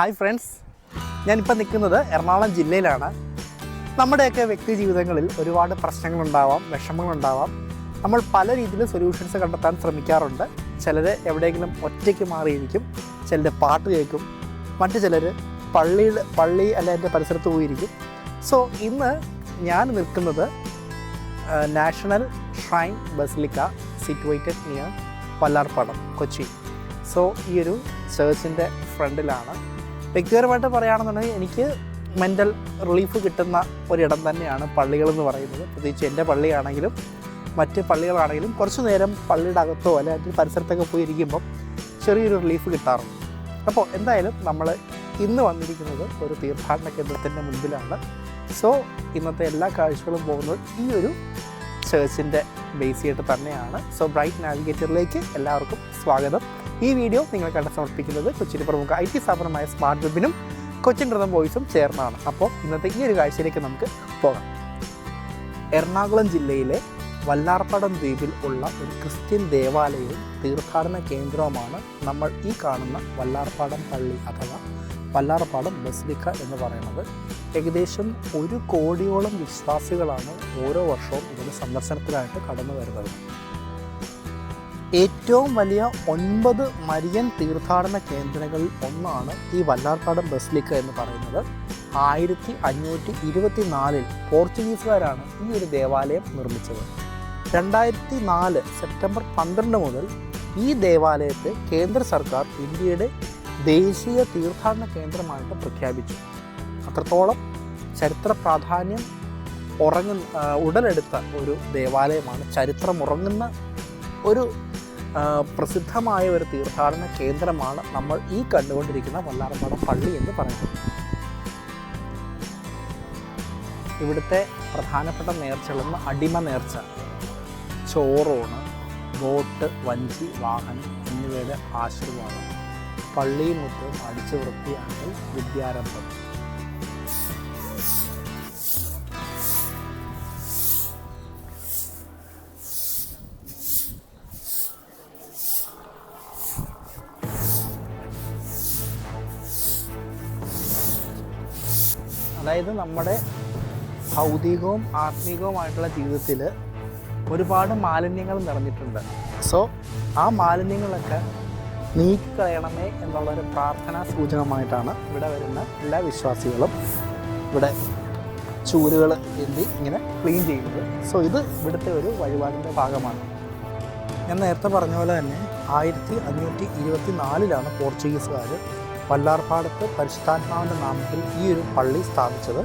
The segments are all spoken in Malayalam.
Hi friends. ഞാനിപ്പോൾ നിൽക്കുന്നത് എറണാകുളം ജില്ലയിലാണ്. നമ്മുടെയൊക്കെ വ്യക്തി ജീവിതങ്ങളിൽ ഒരുപാട് പ്രശ്നങ്ങളുണ്ടാവാം വിഷമങ്ങളുണ്ടാവാം. നമ്മൾ പല രീതിയിൽ സൊല്യൂഷൻസ് കണ്ടെത്താൻ ശ്രമിക്കാറുണ്ട്. ചിലർ എവിടെയെങ്കിലും ഒറ്റയ്ക്ക് മാറിയിരിക്കും ചിലർ പാട്ട് കേൾക്കും മറ്റു ചിലർ പള്ളിയിൽ പള്ളി അല്ല എന്റെ പരിസരത്ത് പോയിരിക്കും. സോ ഇന്ന് ഞാൻ നിൽക്കുന്നത് national shrine basilica situated near Vallarpadam Kochi. So ഈ ഒരു ചേർച്ചിന്റെ ഫ്രണ്ടിലാണ് വ്യക്തിപരമായിട്ട് പറയുകയാണെന്നുണ്ടെങ്കിൽ എനിക്ക് മെന്റൽ റിലീഫ് കിട്ടുന്ന ഒരിടം തന്നെയാണ് പള്ളികളെന്ന് പറയുന്നത്. പ്രത്യേകിച്ച് എന്റെ പള്ളിയാണെങ്കിലും മറ്റ് പള്ളികളാണെങ്കിലും കുറച്ച് നേരം പള്ളിയുടെ അകത്തോ അല്ലെങ്കിൽ പരിസരത്തൊക്കെ പോയി ഇരിക്കുമ്പം ചെറിയൊരു റിലീഫ് കിട്ടാറുണ്ട്. അപ്പോൾ എന്തായാലും നമ്മൾ ഇന്ന് വന്നിരിക്കുന്നത് ഒരു തീർത്ഥാടന കേന്ദ്രത്തിന്റെ മുൻപിലാണ്. സോ ഇന്നത്തെ എല്ലാ കാഴ്ചകളും പോകുന്നത് ഈ ഒരു ചേർച്ചിന്റെ ബേസ് ചെയ്തിട്ട് തന്നെയാണ്. സോ ബ്രൈറ്റ് നാവിഗേറ്ററിലേക്ക് എല്ലാവർക്കും സ്വാഗതം. ഈ വീഡിയോ നിങ്ങൾക്കായിട്ട് സമർപ്പിക്കുന്നത് കൊച്ചിന്റെ പ്രമുഖ ഐ ടി സ്ഥാപനമായ സ്മാർട്ട് വെബിനും കൊച്ചിൻ റിതം വോയിസും ചേർന്നാണ്. അപ്പോൾ ഇന്നത്തെ ഈ ഒരു കാഴ്ചയിലേക്ക് നമുക്ക് പോകാം. എറണാകുളം ജില്ലയിലെ വല്ലാർപ്പടം ദ്വീപിൽ ഉള്ള ഒരു ക്രിസ്ത്യൻ ദേവാലയവും തീർത്ഥാടന കേന്ദ്രവുമാണ് നമ്മൾ ഈ കാണുന്ന വല്ലാർപ്പാടം പള്ളി അഥവാ വല്ലാർപ്പാടം ബസിലിക്ക എന്ന് പറയുന്നത്. ഏകദേശം ഒരു കോടിയോളം വിശ്വാസികളാണ് ഓരോ വർഷവും ഇവിടെ സന്ദർശനത്തിനായിട്ട് കടന്നു വരുന്നത്. ഏറ്റവും വലിയ ഒൻപത് മരിയൻ തീർത്ഥാടന കേന്ദ്രങ്ങളിൽ ഒന്നാണ് ഈ വല്ലാർക്കാട് ബസലിക്ക എന്ന് പറയുന്നത്. ആയിരത്തി അഞ്ഞൂറ്റി ഇരുപത്തി നാലിൽ പോർച്ചുഗീസുകാരാണ് ഈ ഒരു ദേവാലയം നിർമ്മിച്ചത്. രണ്ടായിരത്തി നാല് സെപ്റ്റംബർ പന്ത്രണ്ട് മുതൽ ഈ ദേവാലയത്തെ കേന്ദ്ര സർക്കാർ ഇന്ത്യയുടെ ദേശീയ തീർത്ഥാടന കേന്ദ്രമായിട്ട് പ്രഖ്യാപിച്ചു. അത്രത്തോളം ചരിത്ര പ്രാധാന്യം ഉറങ്ങുന്ന ഉടലെടുത്ത ഒരു ദേവാലയമാണ്. ചരിത്രം ഉറങ്ങുന്ന ഒരു പ്രസിദ്ധമായ ഒരു തീർത്ഥാടന കേന്ദ്രമാണ് നമ്മൾ ഈ കണ്ടുകൊണ്ടിരിക്കുന്ന വല്ലാർപാടം പള്ളി എന്ന് പറയുന്നത്. ഇവിടുത്തെ പ്രധാനപ്പെട്ട നേർച്ചകളെന്ന് അടിമ നേർച്ച ചോറോണ് ബോട്ട് വഞ്ചി വാഹനം എന്നിവയുടെ ആശീർവാദം പള്ളിയും മുറ്റവും അടിച്ചു വൃത്തിയാക്കൽ വിദ്യാരംഭം. അതായത് നമ്മുടെ ഭൗതികവും ആത്മീകവുമായിട്ടുള്ള ജീവിതത്തിൽ ഒരുപാട് മാലിന്യങ്ങൾ നിറഞ്ഞിട്ടുണ്ട്. സോ ആ മാലിന്യങ്ങളൊക്കെ നീക്കിക്കളയണമേ എന്നുള്ളൊരു പ്രാർത്ഥനാ സൂചകമായിട്ടാണ് ഇവിടെ വരുന്ന എല്ലാ വിശ്വാസികളും ഇവിടെ ചൂലുകൾ എന്തി ഇങ്ങനെ ക്ലീൻ ചെയ്യുന്നത്. സോ ഇത് ഇവിടുത്തെ ഒരു വഴിപാടിന്റെ ഭാഗമാണ്. ഞാൻ നേരത്തെ പറഞ്ഞ പോലെ തന്നെ ആയിരത്തി അഞ്ഞൂറ്റി ഇരുപത്തി നാലിലാണ് പോർച്ചുഗീസുകാർ വല്ലാർപാടത്ത് പരിശുദ്ധാത്മാവിന്റെ നാമത്തിൽ ഈ ഒരു പള്ളി സ്ഥാപിച്ചത്.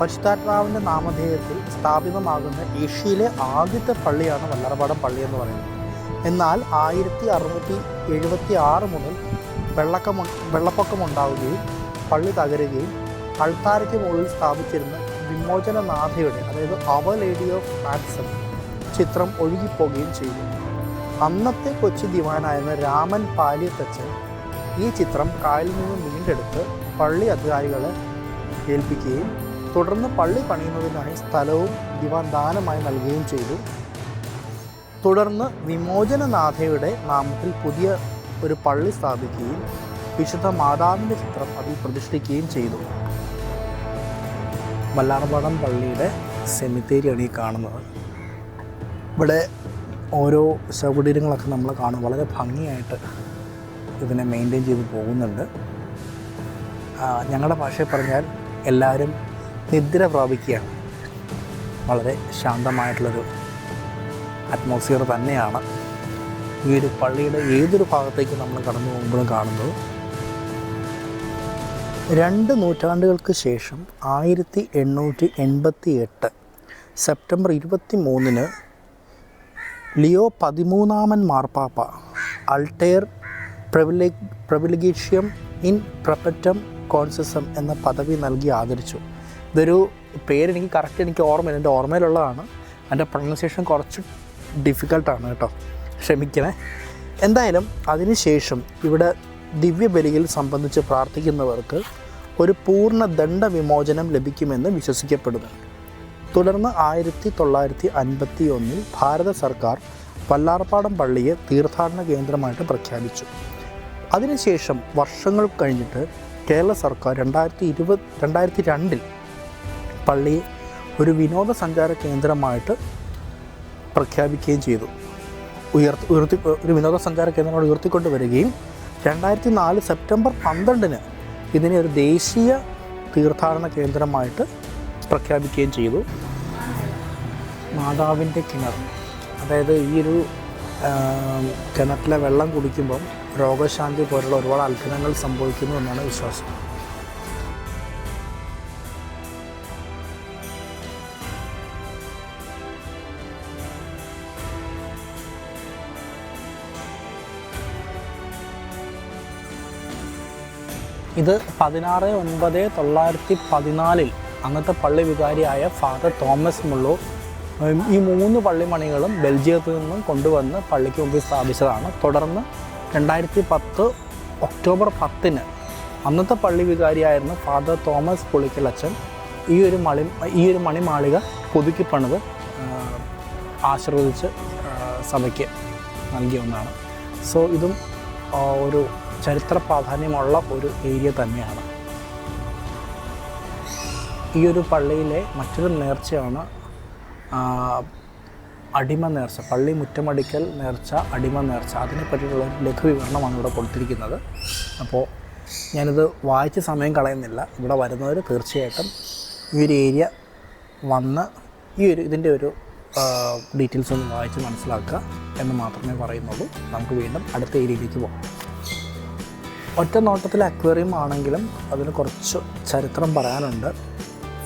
പരിശുദ്ധാത്മാവിന്റെ നാമധേയത്തിൽ സ്ഥാപിതമാകുന്ന ഏഷ്യയിലെ ആദ്യത്തെ പള്ളിയാണ് വല്ലാർപാടം പള്ളി എന്ന് പറയുന്നത്. എന്നാൽ ആയിരത്തി അറുന്നൂറ്റി എഴുപത്തി ആറ് മുതൽ വെള്ളക്കം വെള്ളപ്പൊക്കമുണ്ടാവുകയും പള്ളി തകരുകയും അൾത്താരയ്ക്ക് മുകളിൽ സ്ഥാപിച്ചിരുന്ന വിമോചനനാഥയുടെ അതായത് അവർ ലേഡി ഓഫ് ആക്സൺ ചിത്രം ഒഴുകിപ്പോകുകയും ചെയ്തു അന്നത്തെ കൊച്ചി ദിവാനായിരുന്ന രാമൻ പാലിയത്തച്ഛൻ ഈ ചിത്രം കായലിൽ നിന്ന് വീണ്ടെടുത്ത് പള്ളി അധികാരികളെ ഏൽപ്പിക്കുകയും തുടർന്ന് പള്ളി പണിയുന്നതിനായി സ്ഥലവും ദിവാൻ ദാനമായി നൽകുകയും ചെയ്തു. തുടർന്ന് വിമോചനനാഥയുടെ നാമത്തിൽ പുതിയ ഒരു പള്ളി സ്ഥാപിക്കുകയും വിശുദ്ധ മാതാവിന്റെ ചിത്രം അതിൽ പ്രതിഷ്ഠിക്കുകയും ചെയ്തു. വല്ലാർപാടം പള്ളിയുടെ സെമിത്തേരിയാണ് ഈ കാണുന്നത്. ഇവിടെ ഓരോ ശവകുടീരങ്ങളൊക്കെ നമ്മൾ കാണും. വളരെ ഭംഗിയായിട്ട് ഇതിനെ മെയിന്റെയിൻ ചെയ്ത് പോകുന്നുണ്ട്. ഞങ്ങളുടെ ഭാഷയിൽ പറഞ്ഞാൽ എല്ലാവരും നിദ്ര പ്രാപിക്കുകയാണ്. വളരെ ശാന്തമായിട്ടുള്ളൊരു അറ്റ്മോസ്ഫിയർ തന്നെയാണ്. ഈ ഒരു പള്ളിയുടെ ഏതൊരു ഭാഗത്തേക്ക് നമ്മൾ കടന്നു പോകുമ്പോഴും കാണുന്നത് രണ്ട് നൂറ്റാണ്ടുകൾക്ക് ശേഷം ആയിരത്തി എണ്ണൂറ്റി എൺപത്തി എട്ട് സെപ്റ്റംബർ ഇരുപത്തി മൂന്നിന് ലിയോ പതിമൂന്നാമൻ മാർപ്പാപ്പ അൾട്ടയർ പ്രവിലെ ഇൻ പ്രപറ്റം കോൺസസം എന്ന പദവി നൽകി ആദരിച്ചു. ഇതൊരു പേരെനിക്ക് കറക്റ്റ് എനിക്ക് ഓർമ്മ എന്റെ ഓർമ്മയിലുള്ളതാണ്. എന്റെ പ്രൊണൗൺസിയേഷൻ കുറച്ച് ഡിഫിക്കൽട്ടാണ് കേട്ടോ. ക്ഷമിക്കണേ. എന്തായാലും അതിനുശേഷം ഇവിടെ ദിവ്യബലിയിൽ സംബന്ധിച്ച് പ്രാർത്ഥിക്കുന്നവർക്ക് ഒരു പൂർണ ദണ്ഡ വിമോചനം ലഭിക്കുമെന്ന് വിശ്വസിക്കപ്പെടുന്നു. തുടർന്ന് ആയിരത്തി തൊള്ളായിരത്തി അൻപത്തി ഒന്നിൽ ഭാരത സർക്കാർ വല്ലാർപ്പാടം പള്ളിയെ തീർത്ഥാടന കേന്ദ്രമായിട്ട് പ്രഖ്യാപിച്ചു. അതിനുശേഷം വർഷങ്ങൾ കഴിഞ്ഞിട്ട് കേരള സർക്കാർ രണ്ടായിരത്തി ഇരുപത് രണ്ടായിരത്തി രണ്ടിൽ പള്ളിയെ ഒരു വിനോദസഞ്ചാര കേന്ദ്രമായിട്ട് പ്രഖ്യാപിക്കുകയും ചെയ്തു. ഉയർത്തി ഉയർത്തി ഒരു വിനോദസഞ്ചാര കേന്ദ്രമായി ഉയർത്തിക്കൊണ്ട് വരികയും രണ്ടായിരത്തി നാല് സെപ്റ്റംബർ പന്ത്രണ്ടിന് ഇതിനെ ഒരു ദേശീയ തീർത്ഥാടന കേന്ദ്രമായിട്ട് പ്രഖ്യാപിക്കുകയും ചെയ്തു. മാതാവിന്റെ കിണർ. അതായത് ഈ ഒരു കിണറ്റിലെ വെള്ളം കുടിക്കുമ്പം രോഗശാന്തി പോലുള്ള ഒരുപാട് അത്ഭുതങ്ങൾ സംഭവിക്കുന്നു എന്നാണ് വിശ്വാസം. ഇത് പതിനാറ് ഒൻപത് തൊള്ളായിരത്തി പതിനാലിൽ അന്നത്തെ പള്ളി വികാരിയായ ഫാദർ തോമസ് മുള്ളൂർ ഈ മൂന്ന് പള്ളിമണികളും ബെൽജിയത്തിൽ നിന്നും കൊണ്ടുവന്ന് പള്ളിക്ക് മുമ്പിൽ സ്ഥാപിച്ചതാണ്. തുടർന്ന് രണ്ടായിരത്തി പത്ത് ഒക്ടോബർ പത്തിന് അന്നത്തെ പള്ളി വികാരിയായിരുന്ന ഫാദർ തോമസ് പുളിക്കൽ അച്ഛൻ ഈ ഒരു മണി ഈ ഒരു മണിമാളിക പുതുക്കി പണിത് ആശീർവദിച്ച് സഭയ്ക്ക് നൽകിയ ഒന്നാണ്. സോ ഇതും ഒരു ചരിത്ര പ്രാധാന്യമുള്ള ഒരു ഏരിയ തന്നെയാണ്. ഈ ഒരു പള്ളിയിലെ മറ്റൊരു നേർച്ചയാണ് അടിമ നേർച്ച പള്ളി മുറ്റമടിക്കൽ നേർച്ച അടിമ നേർച്ച. അതിനെ പറ്റിയിട്ടുള്ള ഒരു ലഘു വിവരണമാണ് ഇവിടെ കൊടുത്തിരിക്കുന്നത്. അപ്പോൾ ഞാനിത് വായിച്ച് സമയം കളയുന്നില്ല. ഇവിടെ വരുന്നവർ തീർച്ചയായിട്ടും ഈ ഒരു ഏരിയ വന്ന് ഈ ഒരു ഇതിന്റെ ഒരു ഡീറ്റെയിൽസ് ഒന്ന് വായിച്ച് മനസ്സിലാക്കുക എന്ന് മാത്രമേ പറയുന്നുള്ളൂ. നമുക്ക് വീണ്ടും അടുത്ത ഏരിയയിലേക്ക് പോകാം. ഒറ്റ നോട്ടത്തിൽ അക്വേറിയം ആണെങ്കിലും അതിന് കുറച്ച് ചരിത്രം പറയാനുണ്ട്.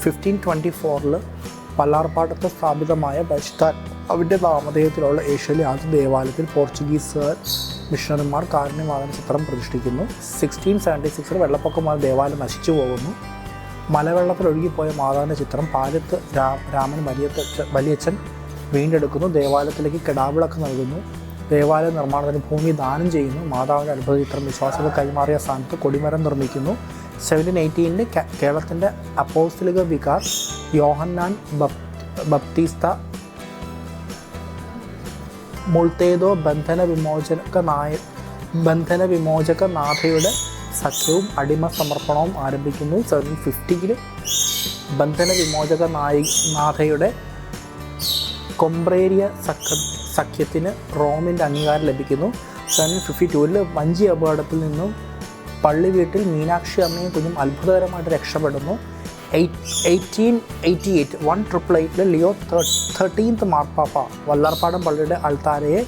ഫിഫ്റ്റീൻ ട്വന്റി ഫോറിൽ പല്ലാർപ്പാടത്ത് സ്ഥാപിതമായ ബഷ്താൻ അവിടെ നാമധേയത്തിലുള്ള ഏഷ്യയിലെ ആദ്യ ദേവാലയത്തിൽ പോർച്ചുഗീസ് മിഷണറിമാർ കാരുണ്യമാകുന്ന ചിത്രം പ്രതിഷ്ഠിക്കുന്നു. സിക്സ്റ്റീൻ സെവന്റി സിക്സിൽ വെള്ളപ്പൊക്കമായ ദേവാലയം നശിച്ചു പോകുന്നു. മലവെള്ളത്തിൽ ഒഴുകിപ്പോയ മാതാവിന്റെ ചിത്രം പാലത്ത് രാമൻ വലിയ വലിയച്ഛൻ വീണ്ടെടുക്കുന്നു. ദേവാലയത്തിലേക്ക് കിടാവിളക്ക് നൽകുന്നു. ദേവാലയ നിർമ്മാണത്തിന് ഭൂമി ദാനം ചെയ്യുന്നു. മാതാവിന്റെ അത്ഭുത ചിത്രം വിശ്വാസികൾ കൈമാറിയ സ്ഥാനത്ത് കൊടിമരം നിർമ്മിക്കുന്നു. സെവന്റീൻ എയ്റ്റീനിൽ കേരളത്തിന്റെ അപ്പോസ്തലിക വികാസ് യോഹന്നാൻ ബപ് ബപ്തീസ്ത മുൾത്തേതോ ബന്ധന വിമോചക നായ ബന്ധന വിമോചക നാഥയുടെ സഖ്യവും അടിമ സമർപ്പണവും ആരംഭിക്കുന്നു സെവൻ ഫിഫ്റ്റിയിൽ ബന്ധന വിമോചക നായി നാഥയുടെ കൊംബ്രേരിയ സഖ്യ സഖ്യത്തിന് റോമിന്റെ അംഗീകാരം ലഭിക്കുന്നു. സെവൻ ഫിഫ്റ്റി ടൂവിൽ വഞ്ചി അപകടത്തിൽ നിന്നും പള്ളി വീട്ടിൽ മീനാക്ഷി അമ്മയും കുഞ്ഞും അത്ഭുതകരമായിട്ട് രക്ഷപ്പെടുന്നു. Eighteen eighty eight one triple എയ്റ്റിൽ Leo thirteenth മാർപ്പാപ്പ വല്ലാർപ്പാടം പള്ളിയുടെ അൾത്താരയെ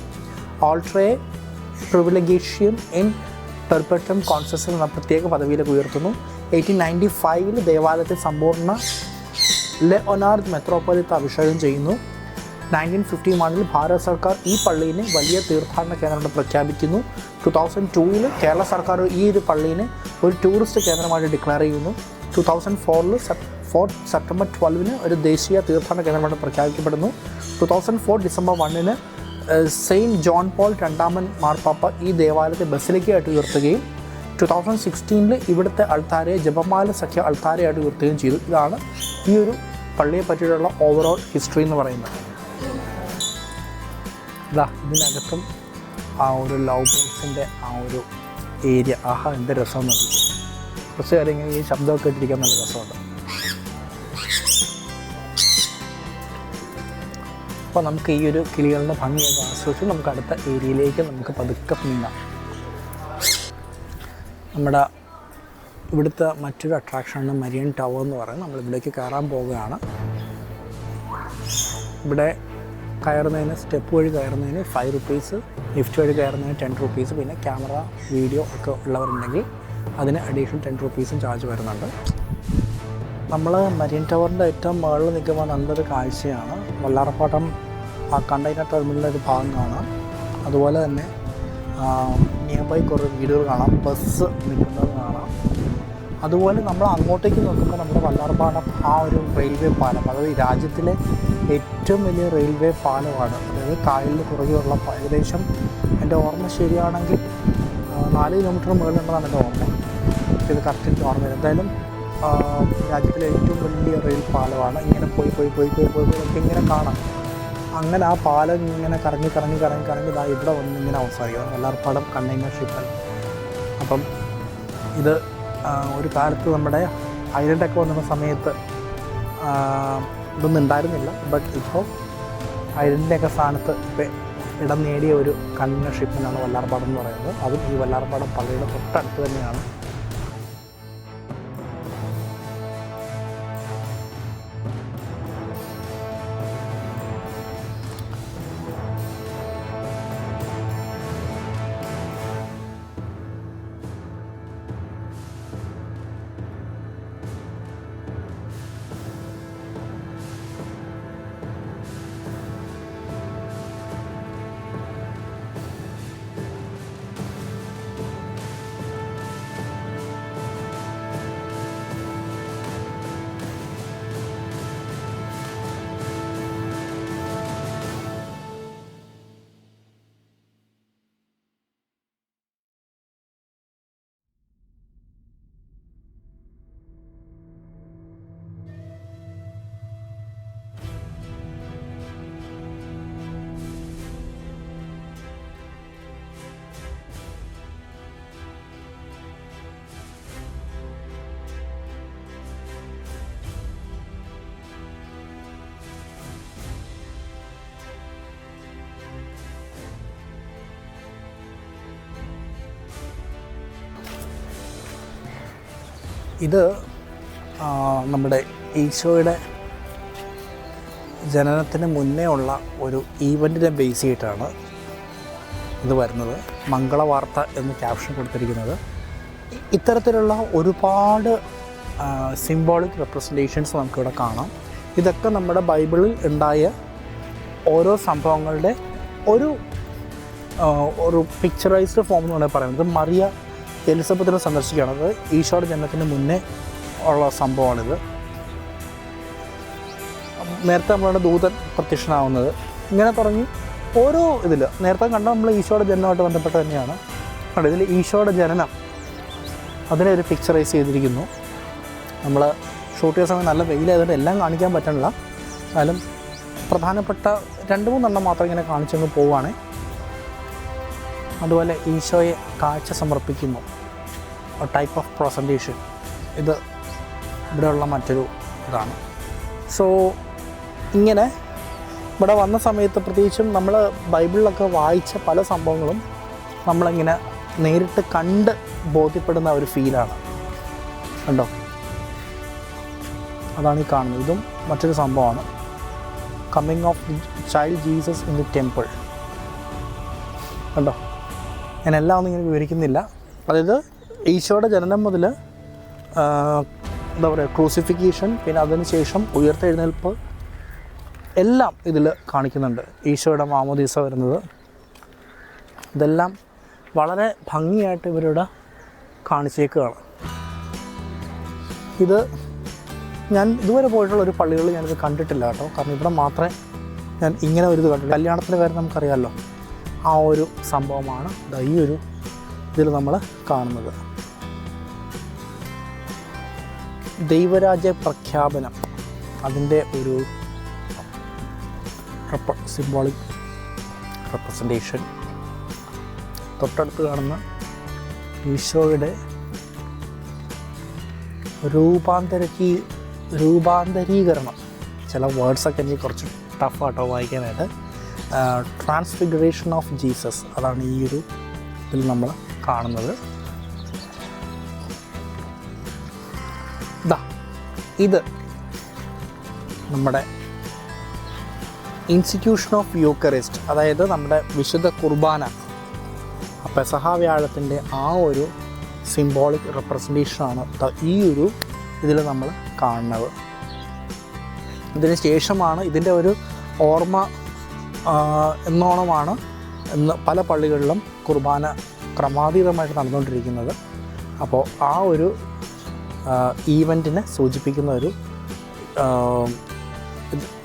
ആൾട്രേ പ്രിവിലഗേഷ്യം ഇൻ പെർപെറ്റം കോൺസസ് എന്ന പ്രത്യേക പദവിയിലേക്ക് ഉയർത്തുന്നു. എയ്റ്റീൻ നയന്റി ഫൈവിൽ ദേവാലയത്തിൽ സമ്പൂർണ ലെഒനാർഡ് മെത്രോപ്പൊലിത്ത അഭിഷേകം ചെയ്യുന്നു. നയന്റീൻ ഫിഫ്റ്റി വണ്ണിൽ ഭാരത സർക്കാർ ഈ പള്ളീനെ വലിയ തീർത്ഥാടന കേന്ദ്രമായിട്ട് പ്രഖ്യാപിക്കുന്നു. ടു തൗസൻഡ് ടൂവിൽ കേരള സർക്കാർ ഈ ഒരു പള്ളീനെ ഒരു ടൂറിസ്റ്റ് കേന്ദ്രമായിട്ട് ഡിക്ലെയർ ചെയ്യുന്നു. ടു തൗസൻഡ് ഫോറിൽ ഫോർ സെപ്റ്റംബർ ട്വൽവിന് ഒരു ദേശീയ തീർത്ഥാടന കേന്ദ്രമായിട്ട് പ്രഖ്യാപിക്കപ്പെടുന്നു. ടു തൗസൻഡ് ഫോർ ഡിസംബർ വണ്ണിന് സെയിന്റ് ജോൺ പോൾ രണ്ടാമൻ മാർപ്പാപ്പ ഈ ദേവാലയത്തെ ബസിലേക്കായിട്ട് ഉയർത്തുകയും ടു തൗസൻഡ് സിക്സ്റ്റീനിൽ ഇവിടുത്തെ അൾത്താരയെ ജപമാല സഖ്യ അൾത്താരയായിട്ട് ഉയർത്തുകയും ചെയ്തു. ഇതാണ് ഈ ഒരു പള്ളിയെ പറ്റിയിട്ടുള്ള ഓവറോൾ ഹിസ്റ്ററി എന്ന് പറയുന്നത്. ഇതാ ഇതിനകത്തും ആ ഒരു ലവ് ബേഴ്സിന്റെ ആ ഒരു ഏരിയ ആഹാ എന്ത് രസം നോക്കിയിട്ട് കുറച്ച് കാലം ഇങ്ങനെ ഈ ശബ്ദമൊക്കെ ഇട്ടിരിക്കാൻ നല്ല രസമുണ്ട്. അപ്പോൾ നമുക്ക് ഈ ഒരു കിളികളുടെ ഭംഗിയൊക്കെ ആസ്വദിച്ച് നമുക്ക് അടുത്ത ഏരിയയിലേക്ക് നമുക്ക് പതുക്കെ നീങ്ങാം. നമ്മുടെ ഇവിടുത്തെ മറ്റൊരു അട്രാക്ഷനാണ് മരിയൻ ടവർ എന്ന് പറയുന്നത്. നമ്മൾ ഇവിടേക്ക് കയറാൻ പോവുകയാണ്. ഇവിടെ കയറുന്നതിന് സ്റ്റെപ്പ് വഴി കയറുന്നതിന് ഫൈവ് റുപ്പീസ് ലിഫ്റ്റ് വഴി കയറുന്നതിന് ടെൻ റുപ്പീസ് പിന്നെ ക്യാമറ വീഡിയോ ഒക്കെ ഉള്ളവരുണ്ടെങ്കിൽ അതിന് അഡീഷണൽ ടെൻ റുപ്പീസും ചാർജ് വരുന്നുണ്ട്. നമ്മൾ മരീൻ ടവറിന്റെ ഏറ്റവും മുകളിൽ നിൽക്കുമ്പോൾ നല്ലൊരു കാഴ്ചയാണ്. വല്ലാറപ്പാട്ടം ആ കണ്ടെയ്നർ ടെർമിനലിന്റെ ഒരു ഭാഗം കാണാം അതുപോലെ തന്നെ നിയർ ബൈ കുറേ വീടുകൾ കാണാം. ബസ് നിൽക്കുന്നത് കാണാം. അതുപോലെ നമ്മൾ അങ്ങോട്ടേക്ക് നോക്കുമ്പോൾ നമ്മുടെ വല്ലാർപാടം ആ ഒരു റെയിൽവേ പാലം അതായത് രാജ്യത്തിലെ ഏറ്റവും വലിയ റെയിൽവേ പാലമാണ്. അതായത് കായലിന് കുറുകെയുള്ള ഏകദേശം എന്റെ ഓർമ്മ ശരിയാണെങ്കിൽ നാല് കിലോമീറ്റർ മുകളിലുണ്ടെന്നാണ് എന്റെ ഓർമ്മ. ഇത് കറക്റ്റ് ഓർമ്മയില്ല. എന്തായാലും രാജ്യത്തിലെ ഏറ്റവും വലിയ റെയിൽ പാലമാണ്. ഇങ്ങനെ പോയി പോയി പോയി പോയി പോയി പോയി ഇങ്ങനെ കാണാം. അങ്ങനെ ആ പാലം ഇങ്ങനെ കറങ്ങി കറങ്ങി കറങ്ങി കറങ്ങി ഇതാ ഇവിടെ വന്ന് ഇങ്ങനെ അവസാനിക്കുന്നത് പടം കണ്ടെയ്നർ ഷിപ്പൻ. അപ്പം ഇത് ഒരു കാലത്ത് നമ്മുടെ ഐലൻഡൊക്കെ വന്നിരുന്ന സമയത്ത് ഇതൊന്നും ഉണ്ടായിരുന്നില്ല. ബട്ട് ഇപ്പോൾ ഐലൻഡിന്റെയൊക്കെ സ്ഥാനത്ത് ഇടം നേടിയ ഒരു കണ്ണ ഷിപ്പിനാണ് വല്ലാർപാടം എന്ന് പറയുന്നത്. അതും ഈ വല്ലാർപാടം പള്ളിയുടെ തൊട്ടടുത്ത് തന്നെയാണ്. ഇത് നമ്മുടെ ഈശോയുടെ ജനനത്തിന് മുന്നേ ഉള്ള ഒരു ഈവന്റിനെ ബേസ് ചെയ്തിട്ടാണ് ഇത് വരുന്നത്. മംഗളവാർത്ത എന്ന് ക്യാപ്ഷൻ കൊടുത്തിരിക്കുന്നത്. ഇത്തരത്തിലുള്ള ഒരുപാട് സിംബോളിക് റെപ്രസെന്റേഷൻസ് നമുക്കിവിടെ കാണാം. ഇതൊക്കെ നമ്മുടെ ബൈബിളിൽ ഉണ്ടായ ഓരോ സംഭവങ്ങളുടെ ഒരു ഒരു പിക്ചറൈസ്ഡ് ഫോം എന്ന് പറയുന്നത് മറിയ എലിസബത്തിനെ സന്ദർശിക്കുകയാണ് അത് ഈശോയുടെ ജനനത്തിന് മുന്നേ ഉള്ള സംഭവമാണിത്. നേരത്തെ നമ്മളുടെ ദൂതൻ പ്രത്യക്ഷനാവുന്നത്. ഇങ്ങനെ തുടങ്ങി ഓരോ ഇതിൽ നേരത്തെ കണ്ട നമ്മൾ ഈശോയുടെ ജനനമായിട്ട് ബന്ധപ്പെട്ട് തന്നെയാണ്. കണ്ടത് ഇതിൽ ഈശോയുടെ ജനനം അതിനെ ഒരു പിക്ചറൈസ് ചെയ്തിരിക്കുന്നു. നമ്മൾ ഷൂട്ട് ചെയ്യുന്ന സമയം നല്ല വെയിലായതുകൊണ്ട് എല്ലാം കാണിക്കാൻ പറ്റണില്ല. എന്നാലും പ്രധാനപ്പെട്ട രണ്ട് മൂന്നെണ്ണം മാത്രം ഇങ്ങനെ കാണിച്ചങ്ങ് പോവുകയാണ് അതുപോലെ ഈശോയെ കാഴ്ച സമർപ്പിക്കുന്നു. ടൈപ്പ് ഓഫ് പ്രസന്റേഷൻ ഇത് ഇവിടെയുള്ള മറ്റൊരു ഇതാണ്. സോ ഇങ്ങനെ ഇവിടെ വന്ന സമയത്ത് പ്രത്യേകിച്ചും നമ്മൾ ബൈബിളിലൊക്കെ വായിച്ച പല സംഭവങ്ങളും നമ്മളിങ്ങനെ നേരിട്ട് കണ്ട് ബോധ്യപ്പെടുന്ന ഒരു ഫീലാണ് കണ്ടോ? അതാണ് ഈ കാണുന്നത്. ഇതും മറ്റൊരു സംഭവമാണ്. Coming of the child Jesus in the temple കണ്ടോ? ഞാൻ എല്ലാം ഒന്നും ഇങ്ങനെ വിവരിക്കുന്നില്ല. അതായത് ഈശോയുടെ ജനനം മുതൽ എന്താ പറയുക ക്രൂസിഫിക്കേഷൻ പിന്നെ അതിനുശേഷം ഉയർത്തെഴുന്നേൽപ്പ് എല്ലാം ഇതിൽ കാണിക്കുന്നുണ്ട്. ഈശോയുടെ മാമോദീസ വരുന്നത്. ഇതെല്ലാം വളരെ ഭംഗിയായിട്ട് ഇവരുടെ കാണിച്ചേക്കുകയാണ്. ഇത് ഞാൻ ഇതുവരെ പോയിട്ടുള്ള ഒരു പള്ളികളിൽ ഞാനിത് കണ്ടിട്ടില്ല കേട്ടോ. കാരണം ഇവിടെ മാത്രമേ ഞാൻ ഇങ്ങനെ ഒരു ഇത് കണ്ടു കല്യാണത്തിന്റെ കാര്യം നമുക്കറിയാമല്ലോ. ആ ഒരു സംഭവമാണ് ഈ ഒരു ഇതിൽ നമ്മൾ കാണുന്നത്. ദൈവരാജ്യ പ്രഖ്യാപനം. അതിന്റെ ഒരു സിംബോളിക് റെപ്രസെന്റേഷൻ തൊട്ടടുത്ത് കാണുന്ന ഈശോയുടെ രൂപാന്തരീ രൂപാന്തരീകരണം. ചില വേർഡ്സൊക്കെ എനിക്ക് കുറച്ച് ടഫാട്ടോ വായിക്കാനായിട്ട്. ട്രാൻസ്ഫിഗറേഷൻ ഓഫ് ജീസസ് അതാണ് ഈ ഒരു ഇതിൽ നമ്മൾ കാണുന്നത്. ഇത് നമ്മുടെ ഇൻസ്റ്റിറ്റ്യൂഷൻ ഓഫ് യൂക്കറിസ്റ്റ് അതായത് നമ്മുടെ വിശുദ്ധ കുർബാന പെസഹ വ്യാഴത്തിന്റെ ആ ഒരു സിംബോളിക് റെപ്രസെന്റേഷനാണ് ഈ ഒരു ഇതിൽ നമ്മൾ കാണുന്നത്. ഇതിന് ശേഷമാണ് ഇതിന്റെ ഒരു ഓർമ്മ എന്നോണമാണ് ഇന്ന് പല പള്ളികളിലും കുർബാന ക്രമാതീതമായിട്ട് നടന്നുകൊണ്ടിരിക്കുന്നത്. അപ്പോൾ ആ ഒരു ഈവന്റിനെ സൂചിപ്പിക്കുന്ന ഒരു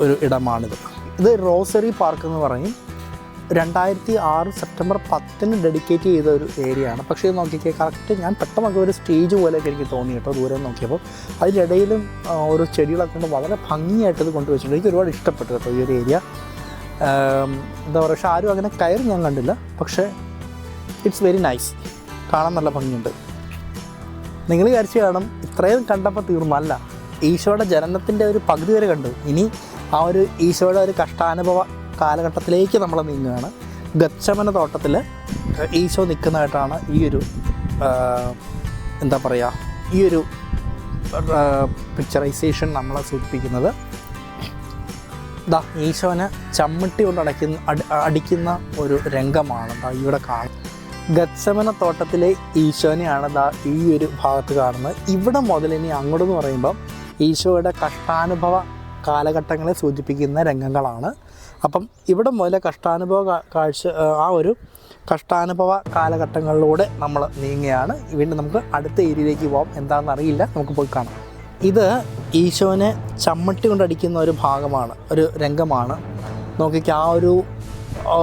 ഒരു ഇടമാണിത്. ഇത് റോസറി പാർക്ക് എന്ന് പറയും. രണ്ടായിരത്തി ആറ് സെപ്റ്റംബർ പത്തിന് ഡെഡിക്കേറ്റ് ചെയ്ത ഒരു ഏരിയ ആണ് പക്ഷേ ഇത് നോക്കിക്കേ കറക്റ്റ് ഞാൻ പെട്ടെന്നൊക്കെ ഒരു സ്റ്റേജ് പോലെയൊക്കെ എനിക്ക് തോന്നി കേട്ടോ ദൂരെ നോക്കിയപ്പോൾ. അതിനിടയിലും ഓരോ ചെടികളൊക്കെ കൊണ്ട് വളരെ ഭംഗിയായിട്ട് ഇത് കൊണ്ടുവച്ചിട്ടുണ്ട്. എനിക്ക് ഒരുപാട് ഇഷ്ടപ്പെട്ടു കേട്ടോ ഈ ഒരു ഏരിയ. എന്താ പറയുക പക്ഷെ ആരും അങ്ങനെ കയറി ഞാൻ കണ്ടില്ല. പക്ഷേ ഇറ്റ്സ് വെരി നൈസ് കാണാൻ നല്ല ഭംഗിയുണ്ട്. നിങ്ങൾ വിചാരിച്ചു കാണും ഇത്രയും കണ്ടപ്പോൾ തീർന്നല്ല ഈശോയുടെ ജനനത്തിന്റെ ഒരു പകുതി വരെ കണ്ടു. ഇനി ആ ഒരു ഈശോയുടെ ഒരു കഷ്ടാനുഭവ കാലഘട്ടത്തിലേക്ക് നമ്മൾ നീങ്ങുകയാണ്. ഗച്ചമന തോട്ടത്തിൽ ഈശോ നിൽക്കുന്നതായിട്ടാണ് ഈ ഒരു എന്താ പറയുക ഈ ഒരു പിക്ചറൈസേഷൻ നമ്മളെ സൂചിപ്പിക്കുന്നത്. ദാ ഈശോനെ ചമ്മട്ടി കൊണ്ട് അടയ്ക്കുന്ന അടിക്കുന്ന ഒരു രംഗമാണ് ഇവിടെ കാണുന്നത്. ഗത്സമന തോട്ടത്തിലെ ഈശോനെയാണ് ദാ ഈ ഒരു ഭാഗത്ത് കാണുന്നത്. ഇവിടെ മുതൽ ഇനി അങ്ങോട്ടെന്ന് പറയുമ്പം ഈശോയുടെ കഷ്ടാനുഭവ കാലഘട്ടങ്ങളെ സൂചിപ്പിക്കുന്ന രംഗങ്ങളാണ്. അപ്പം ഇവിടെ മുതൽ കഷ്ടാനുഭവ കാഴ്ച ആ ഒരു കഷ്ടാനുഭവ കാലഘട്ടങ്ങളിലൂടെ നമ്മൾ നീങ്ങുകയാണ്. വീണ്ടും നമുക്ക് അടുത്ത ഏരിയയിലേക്ക് പോകാം എന്താണെന്ന് അറിയില്ല. നമുക്ക് പോയി കാണാം. ഇത് ഈശോനെ ചമ്മട്ടി കൊണ്ടടിക്കുന്ന ഒരു ഭാഗമാണ് ഒരു രംഗമാണ്. നോക്കിക്ക് ആ ഒരു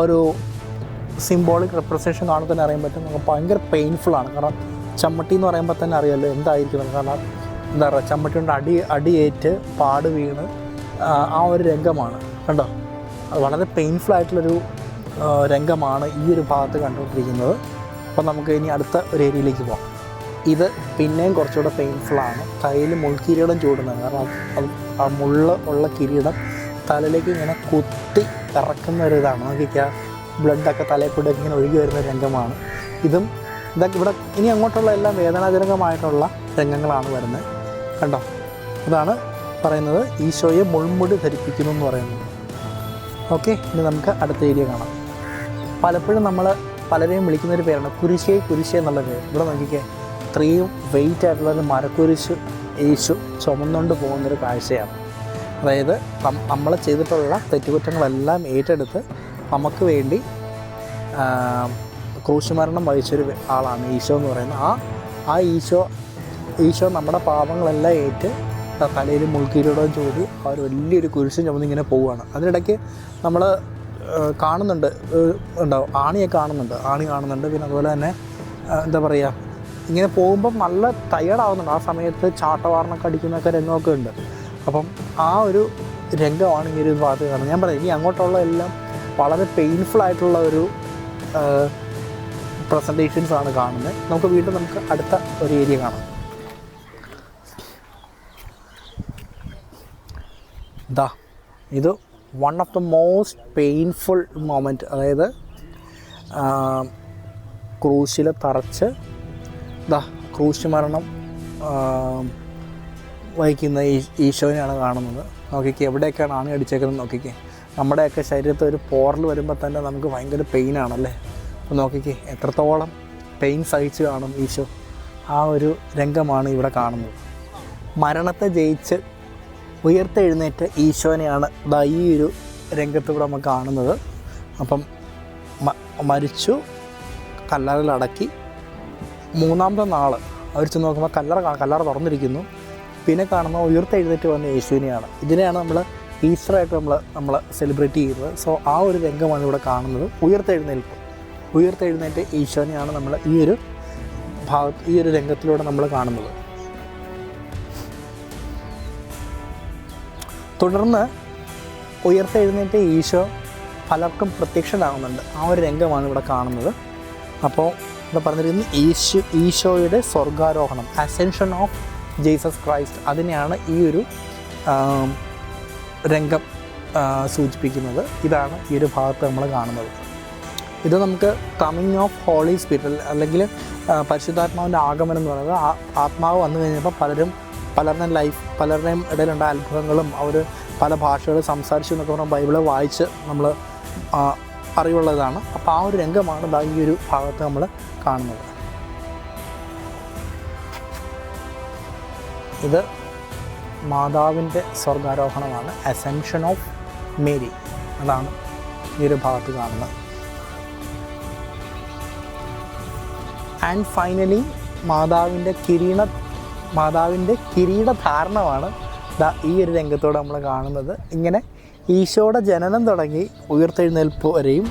ഒരു സിംബോളിക് റെപ്രസെന്റേഷൻ കാണുമ്പോൾ തന്നെ അറിയാൻ പറ്റും. നമുക്ക് ഭയങ്കര പെയിൻഫുൾ ആണ്. കാരണം ചമ്മട്ടി എന്ന് പറയുമ്പോൾ തന്നെ അറിയാമല്ലോ എന്തായിരിക്കും. കാരണം എന്താ പറയുക ചമ്മട്ടി കൊണ്ട് അടി അടിയേറ്റ് പാട് വീണ് ആ, ഒരു രംഗമാണ്. കണ്ടോ? അത് വളരെ പെയിൻഫുൾ ആയിട്ടുള്ളൊരു രംഗമാണ് ഈ ഒരു ഭാഗത്ത് കണ്ടുകൊണ്ടിരിക്കുന്നത്. അപ്പോൾ നമുക്ക് ഇനി അടുത്ത ഒരു ഏരിയയിലേക്ക് പോകാം. ഇത് പിന്നെയും കുറച്ചുകൂടെ പെയിൻഫുള്ളാണ് തലയിൽ മുൾക്കിരീടം ചൂടുന്നത്. കാരണം അത് ആ മുള്ള ഉള്ള കിരീടം തലയിലേക്ക് ഇങ്ങനെ കുത്തി ഇറക്കുന്ന ഒരു ഇതാണ്. നോക്കിക്കുക ബ്ലഡൊക്കെ തലയിൽ ഇങ്ങനെ ഒഴുകി വരുന്ന രംഗമാണ്. ഇതും ഇതൊക്കെ ഇവിടെ ഇനി അങ്ങോട്ടുള്ള എല്ലാം വേദനാജനകമായിട്ടുള്ള രംഗങ്ങളാണ് വരുന്നത്. കണ്ടോ? അതാണ് പറയുന്നത് ഈശോയെ മുൾമുടി ധരിപ്പിക്കുന്നു എന്ന് പറയുന്നത്. ഓക്കെ ഇനി നമുക്ക് അടുത്ത ഏരിയ കാണാം. പലപ്പോഴും നമ്മൾ പലരെയും വിളിക്കുന്ന ഒരു പേരാണ് കുരിശേ കുരിശേ എന്നുള്ള പേര്. ഇവിടെ നോക്കിക്കേ ഇത്രയും വെയിറ്റ് ആയിട്ടുള്ള ഒരു മരക്കുരിശ് യേശു ചുമന്നുകൊണ്ട് പോകുന്നൊരു കാഴ്ചയാണ്. അതായത് നമ്മൾ ചെയ്തിട്ടുള്ള തെറ്റുകുറ്റങ്ങളെല്ലാം ഏറ്റെടുത്ത് നമുക്ക് വേണ്ടി ക്രൂശുമരണം വഹിച്ചൊരു ആളാണ് ഈശോ എന്ന് പറയുന്നത്. ആ ആ ഈശോ ഈശോ നമ്മുടെ പാപങ്ങളെല്ലാം ഏറ്റ് തലയിൽ മുൾക്കിരീടവും ചൂടി അവർ വലിയൊരു കുരിശും ചുമന്ന് ഇങ്ങനെ പോവുകയാണ്. അതിനിടയ്ക്ക് നമ്മൾ കാണുന്നുണ്ട് ഉണ്ടാവും ആണിയെ കാണുന്നുണ്ട് ആണി കാണുന്നുണ്ട്. പിന്നെ അതുപോലെ തന്നെ എന്താ പറയുക ഇങ്ങനെ പോകുമ്പം നല്ല ടയേർഡ് ആവുന്നുണ്ട്. ആ സമയത്ത് ചാട്ടവാറിനൊക്കെ അടിക്കുന്നൊക്കെ രംഗമൊക്കെ ഉണ്ട്. അപ്പം ആ ഒരു രംഗമാണ് ഈ ഒരു ഭാഗത്ത് കാണുന്നത്. ഞാൻ പറയാം ഇനി അങ്ങോട്ടുള്ള എല്ലാം വളരെ പെയിൻഫുൾ ആയിട്ടുള്ള ഒരു പ്രസന്റേഷൻസ് ആണ് കാണുന്നത്. നമുക്ക് വീണ്ടും നമുക്ക് അടുത്ത ഒരു ഏരിയ കാണാം. ദാ ഇത് one of the most painful moment അതായത് ക്രൂശിൽ തറച്ച് ദാ ക്രൂശ് മരണം വഹിക്കുന്ന ഈശോനെയാണ് കാണുന്നത്. നോക്കിക്കേ എവിടെയൊക്കെയാണ് ആണി അടിച്ചേക്കുന്നത് നോക്കിക്കേ. നമ്മുടെയൊക്കെ ശരീരത്തിൽ ഒരു പോറൽ വരുമ്പോൾ തന്നെ നമുക്ക് ഭയങ്കര പെയിനാണല്ലേ അപ്പോൾ നോക്കിക്കേ എത്രത്തോളം പെയിൻ സഹിച്ച് കാണും ഈശോ? ആ ഒരു രംഗമാണ് ഇവിടെ കാണുന്നത്. മരണത്തെ ജയിച്ച് ഉയർത്തെഴുന്നേറ്റ് ഈശോനെയാണ് ദാ ഈ ഒരു രംഗത്തൂടെ നമ്മൾ കാണുന്നത്. അപ്പം മരിച്ചു മരിച്ചു കല്ലറയിലടക്കി മൂന്നാമത്തെ നാൾ അവർ ചെന്ന് നോക്കുമ്പോൾ കല്ലറ കല്ലറ തുറന്നിരിക്കുന്നു. പിന്നെ കാണുന്ന ഉയർത്തെഴുന്നേറ്റ് വന്ന യേശുവിനെയാണ്. ഇതിനെയാണ് നമ്മൾ ഈസ്റ്ററായിട്ട് നമ്മൾ നമ്മൾ സെലിബ്രേറ്റ് ചെയ്യുന്നത്. സോ ആ ഒരു രംഗമാണ് ഇവിടെ കാണുന്നത്. ഉയർത്തെഴുന്നേൽപ്പ്. ഉയർത്തെഴുന്നേറ്റ് ഈശോനെയാണ് നമ്മൾ ഈ ഒരു ഭാഗത്ത് ഈ ഒരു രംഗത്തിലൂടെ നമ്മൾ കാണുന്നത്. തുടർന്ന് ഉയർത്തെഴുന്നേറ്റ് ഈശോ പലർക്കും പ്രത്യക്ഷനാകുന്നുണ്ട്. ആ ഒരു രംഗമാണ് ഇവിടെ കാണുന്നത്. അപ്പോൾ ഇവിടെ പറഞ്ഞിരിക്കുന്നത് ഈശു ഈശോയുടെ സ്വർഗാരോഹണം അസെൻഷൻ ഓഫ് ജീസസ് ക്രൈസ്റ്റ് അതിനെയാണ് ഈ ഒരു രംഗം സൂചിപ്പിക്കുന്നത്. ഇതാണ് ഈ ഒരു ഭാഗത്ത് നമ്മൾ കാണുന്നത്. ഇത് നമുക്ക് കമ്മിങ് ഓഫ് ഹോളി സ്പിരിറ്റ് അല്ലെങ്കിൽ പരിശുദ്ധാത്മാവിന്റെ ആഗമനം എന്ന് പറയുന്നത് ആത്മാവ് വന്നു കഴിഞ്ഞപ്പോൾ പലരും പലരുടെയും ലൈഫ് പലരുടെയും ഇടയിലുണ്ടായ അത്ഭുതങ്ങളും അവർ പല ഭാഷകൾ സംസാരിച്ചു എന്നൊക്കെ പറഞ്ഞാൽ ബൈബിൾ വായിച്ച് നമ്മൾ അറിവുള്ളതാണ്. അപ്പോൾ ആ ഒരു രംഗമാണ് ഈ ഒരു ഭാഗത്ത് നമ്മൾ കാണുന്നത്. ഇത് മാതാവിന്റെ സ്വർഗാരോഹണമാണ് അസെൻഷൻ ഓഫ് മേരി അതാണ് ഈ ഒരു ഭാഗത്ത് കാണുന്നത്. ആൻഡ് ഫൈനലി മാതാവിന്റെ കിരീട മാതാവിന്റെ കിരീടധാരണമാണ് ഈ ഒരു രംഗത്തോടെ നമ്മൾ കാണുന്നത്. ഇങ്ങനെ ഈശോയുടെ ജനനം തുടങ്ങി ഉയർത്തെഴുന്നേൽപ്പ് വരെയും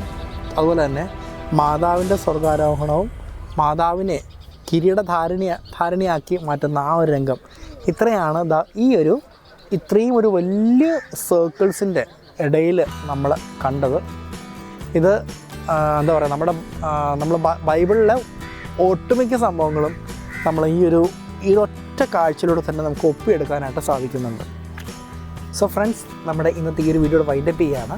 അതുപോലെ തന്നെ മാതാവിന്റെ സ്വർഗാരോഹണവും മാതാവിനെ കിരീടധാരണിയ ധാരണിയാക്കി മാറ്റുന്ന ആ ഒരു രംഗം ഇത്രയാണ് ദാ ഈ ഒരു ഇത്രയും ഒരു വലിയ സർക്കിൾസിന്റെ ഇടയിൽ നമ്മൾ കണ്ടത്. ഇത് എന്താ പറയുക നമ്മുടെ നമ്മൾ ബൈബിളിലെ ഒട്ടുമിക്ക സംഭവങ്ങളും നമ്മൾ ഈ ഒരു ഈ ഒറ്റ കാഴ്ചയിലൂടെ തന്നെ നമുക്ക് ഒപ്പിയെടുക്കാനായിട്ട് സാധിക്കുന്നുണ്ട്. സോ ഫ്രണ്ട്സ് നമ്മുടെ ഇന്നത്തെ ഈ ഒരു വീഡിയോയുടെ വൈൻഡപ്പ് ചെയ്യുകയാണ്.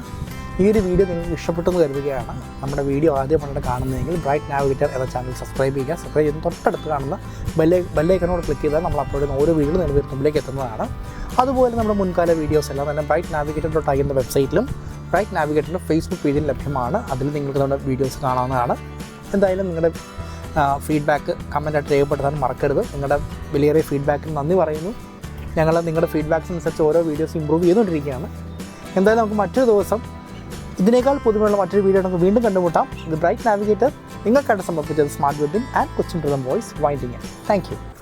ഈ ഒരു വീഡിയോ നിങ്ങൾക്ക് ഇഷ്ടപ്പെട്ടെന്ന് കരുതുകയാണ്. നമ്മുടെ വീഡിയോ ആദ്യമായിട്ട് കാണുന്നതെങ്കിൽ ബ്രൈറ്റ് നാവിഗേറ്റർ എന്ന ചാനൽ സബ്സ്ക്രൈബ് ചെയ്യുക. സബ്സ്ക്രൈബ് ചെയ്യുന്ന തൊട്ടടുത്ത് കാണുന്ന ബെല്ലേ ബെല്ലൈക്കനോട് ക്ലിക്ക് ചെയ്താൽ നമ്മൾ അപ്ലോഡ് ചെയ്യുന്ന ഓരോ വീഡിയോ നിങ്ങളുടെ മുമ്പിലേക്ക് എത്തുന്നതാണ്. അതുപോലെ നമ്മുടെ മുൻകാല വീഡിയോസ് എല്ലാം തന്നെ ബ്രൈറ്റ് നാവിഗേറ്റർ ഡോട്ട് എന്ന വെബ്സൈറ്റിലും ബ്രൈറ്റ് നാവിഗേറ്ററിന്റെ ഫേസ്ബുക്ക് പേജിൽ ലഭ്യമാണ്. അതിൽ നിങ്ങൾക്ക് നമ്മുടെ വീഡിയോസ് കാണാവുന്നതാണ്. എന്തായാലും നിങ്ങളുടെ ഫീഡ്ബാക്ക് കമന്റായിട്ട് രേഖപ്പെടുത്താൻ മറക്കരുത്. നിങ്ങളുടെ വിലയേറിയ ഫീഡ്ബാക്കിന് നന്ദി പറയുന്നു. ഞങ്ങൾ നിങ്ങളുടെ ഫീഡ്ബാക്സ് അനുസരിച്ച് ഓരോ വീഡിയോസ് ഇമ്പ്രൂവ് ചെയ്തുകൊണ്ടിരിക്കുകയാണ്. എന്തായാലും നമുക്ക് മറ്റൊരു ദിവസം ഇതിനേക്കാൾ പുതുമയുള്ള മറ്റൊരു വീഡിയോ നമുക്ക് വീണ്ടും കണ്ടുമുട്ടാം. ഇത് ബ്രൈറ്റ് നാവിഗേറ്റർ നിങ്ങൾക്കായിട്ട് സമർപ്പിച്ചത് smart വെബിൻ and Cochin the voice winding thank you